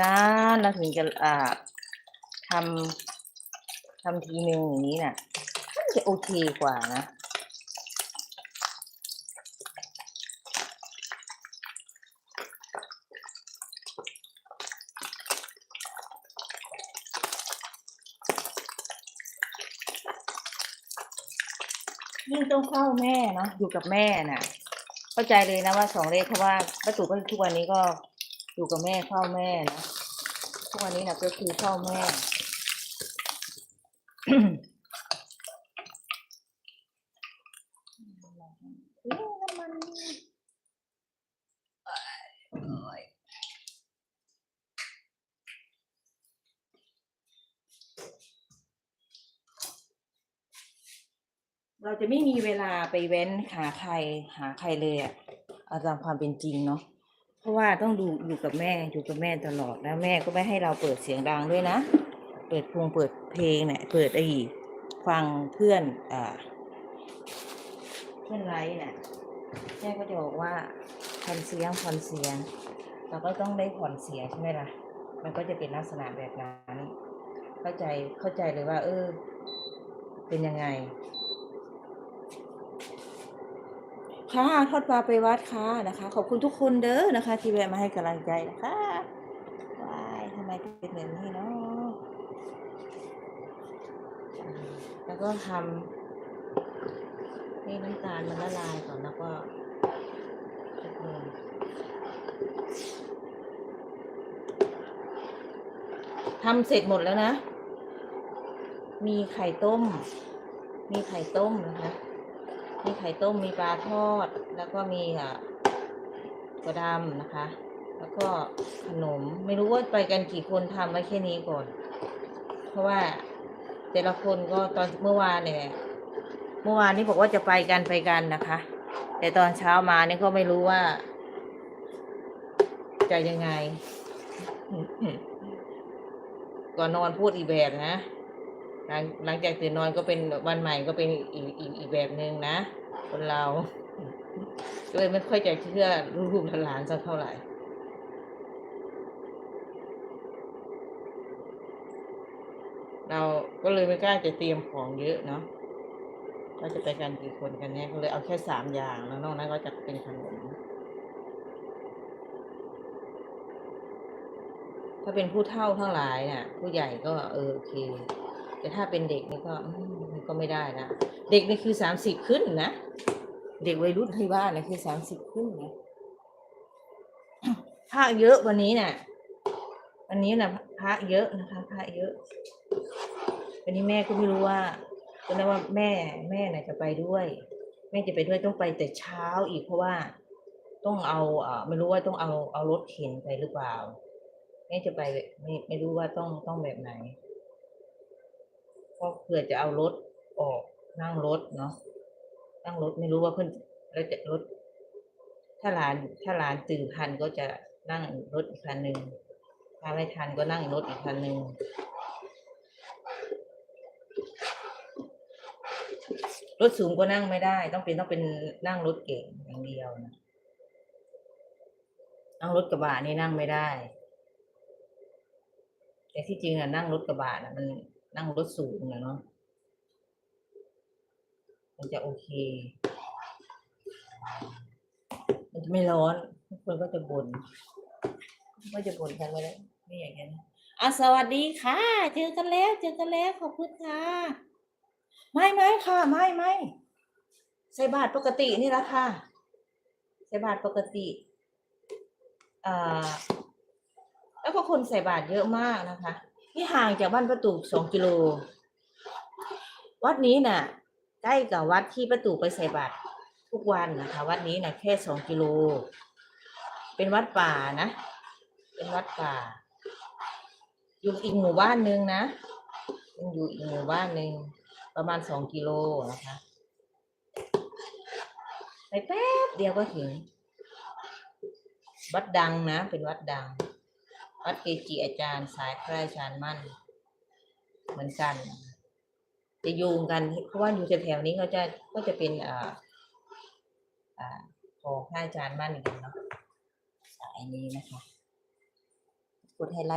นานเราถึงจะอ่าทำทำทีหนึ่งอย่างนี้น่ะจะโอเคกว่านะยิ่งต้องเฝ้าแม่เนาะอยู่กับแม่น่ะ เข้าใจเลยนะว่าสองเลขเพราะว่าป้าตู่ก็ทุกวันนี้ก็ อยู่กับแม่เฝ้าแม่นะทุกวันนี้นะก็คือเฝ้าแม่เอ๊ะน้ำมันเราจะไม่มีเวลาไปเว้นหาใครหาใครเลยอะเอาตามความเป็นจริงเนาะ เพราะว่าต้องดูอยู่กับแม่อยู่กับแม่ตลอดแล้วแม่ก็ไม่ให้เราเปิดเสียงดังด้วยนะ เปิดพวงเปิดเพลงเนี่ยเปิดไอ้ฟังเพื่อนอ่าเพื่อนไลฟ์เนี่ยแม่ก็จะบอกว่าผ่อนเสียงผ่อนเสียง เราก็ต้องได้ผ่อนเสียงใช่ไหมล่ะ มันก็จะเป็นลักษณะแบบนั้น เข้าใจเข้าใจเลยว่า เออ เป็นยังไง ค่ะทอดปลาไปวัดค่ะนะคะ ขอบคุณทุกคนเด้อนะคะ ที่แวะมาให้กำลังใจนะคะว้ายทำไมเป็นแบบนี้เนาะแล้วก็ทำให้น้ำตาลมันละลายก่อนแล้วก็ลุกเลยทำเสร็จหมดแล้วนะ มีไข่ต้ม มีไข่ต้มนะคะ มีไข่ต้มมีปลาทอด แล้วก็มีอะกระดำนะคะ แล้วก็ขนมไม่รู้ว่าไปกันกี่คนทำไว้แค่นี้ก่อน เพราะว่าแต่ละคนก็ตอนเมื่อวานเนี่ยเมื่อวานนี้บอกว่าจะไปกันไปกันนะคะ แต่ตอนเช้ามานี่ก็ไม่รู้ว่า จะยังไงก่อนนอนพูดอีแบบนะ หลังหลังจากตื่นนอนก็เป็นวันใหม่ก็เป็นอีกอีกอีกแบบหนึ่งนะ คนเราก็เลยไม่ค่อยจะเชื่อลูกหลานสักเท่าไหร่เราก็เลยไม่กล้าจะเตรียมของเยอะเนาะก็จะไปกันกี่คนกันเนี่ยก็เลยเอาแค่สามอย่าง แล้วนอกนั้นก็จะเป็นขนมถ้าเป็นผู้เฒ่าทั้งหลายเนี่ยผู้ใหญ่ก็เออโอเค แต่ถ้าเป็นเด็กนี่ก็ก็ไม่ได้นะ เด็กนี่คือสามสิบขึ้นนะ เด็กวัยรุ่นที่บ้านนะคือสามสิบขึ้นนะพระเยอะวันนี้น่ะวันนี้น่ะพระเยอะนะคะพระเยอะวันนี้แม่ก็ไม่รู้ว่าก็นึกว่าแม่แม่น่ะจะไปด้วย แม่จะไปด้วยต้องไปแต่เช้าอีกเพราะว่าต้องเอาเอ่อไม่รู้ว่าต้องเอาเอารถเข็นไปหรือเปล่าแม่จะไปไม่ไม่รู้ว่าต้องต้องแบบไหน ก็เผื่อจะเอารถออกนั่งรถเนาะนั่งรถไม่รู้ว่าเพื่อนแล้วจะรถ ถ้าหลานถ้าหลานตื่นทันก็จะนั่งรถอีกคันหนึ่งถ้าไม่ทันก็นั่งรถอีกคันหนึ่งรถสูงก็นั่งไม่ได้ ต้องเป็นต้องเป็นนั่งรถเก่งอย่างเดียวนะนั่งรถกระบะนี่นั่งไม่ได้ แต่ที่จริงอะนั่งรถกระบะนะมัน นั่งรถสูงนะเนาะมันจะโอเค มันจะไม่ร้อนทุกคนก็จะบน่นก็จะบ่นกันไปแล้วไม่อย่างนั้นอะสวัสดีค่ะ เจอกันแล้ว เจอกันแล้วขอบคุณค่ะ ไม่ไม่ค่ะไม่ไม่ใส่บาทปกตินี่แหละค่ะใส่บาทปกติอ่าแล้วก็คนใส่บาทเยอะมากนะคะ ที่ห่างจากบ้านประตูสองกิโล วัดนี้น่ะ ใกล้กับวัดที่ประตูไปใส่บาตรทุกวันนะคะวัดนี้น่ะแค่สองกิโล เป็นวัดป่านะ เป็นวัดป่า อยู่อีกหมู่บ้านหนึ่งนะยังอยู่อีกหมู่บ้านหนึ่งประมาณสองกิโลนะคะไปแป๊บเดียวก็ถึง วัดดังนะ เป็นวัดดัง วัดเกจิอาจารย์ สายพระอาชาญมั่น เหมือนกัน จะโยงกันเพราะว่าอยู่แถวนี้ก็จะก็จะเป็นอ่าอ่าของพระอาจารย์มั่นอีกเนาะสายนี้นะคะกดไฮไลท์